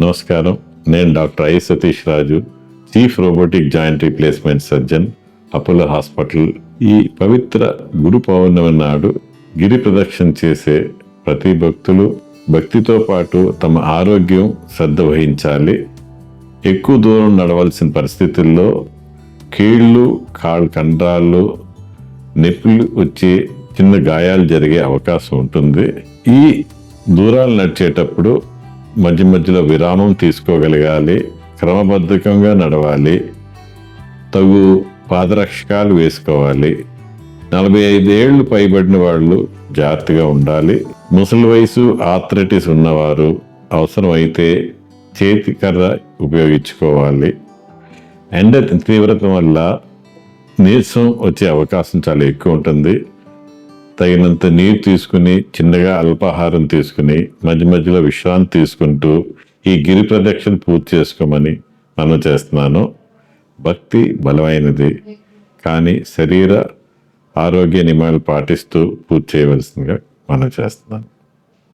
నమస్కారం. నేను doctor I Satish Raju chief robotic joint replacement surgeon Apollo hospital. ఈ పవిత్ర గురు పౌర్ణమి నాడు గిరి ప్రదక్షిణ చేసే ప్రతి భక్తులు భక్తితో పాటు తమ ఆరోగ్యం శ్రద్ధ వహించాలి. ఎక్కువ దూరం నడవలసిన పరిస్థితుల్లో కీళ్ళు కాళ్ళు కండరాళ్ళు నొప్పులు వచ్చి చిన్న గాయాలు జరిగే అవకాశం ఉంటుంది. ఈ దూరాలు నడిచేటప్పుడు మధ్య మధ్యలో విరామం తీసుకోగలగాలి క్రమబద్ధకంగా నడవాలి తగు పాదరక్షకాలు వేసుకోవాలి. నలభై ఐదు ఏళ్ళు పైబడిన వాళ్ళు జాగ్రత్తగా ఉండాలి. ముసలి వయసు ఆథరైటిస్ ఉన్నవారు అవసరమైతే చేతి కర్ర ఉపయోగించుకోవాలి. ఎండ తీవ్రత వల్ల నీరసం వచ్చే అవకాశం చాలా ఎక్కువ ఉంటుంది. తగినంత నీరు తీసుకుని చిన్నగా అల్పాహారం తీసుకుని మధ్య మధ్యలో విశ్రాంతి తీసుకుంటూ ఈ గిరి ప్రదక్షిణ పూర్తి చేసుకోమని మనం చేస్తున్నాను. భక్తి బలమైనది. కానీ శరీర ఆరోగ్య నియమాలు పాటిస్తూ పూర్తి చేయవలసిందిగా మనం చేస్తున్నాను.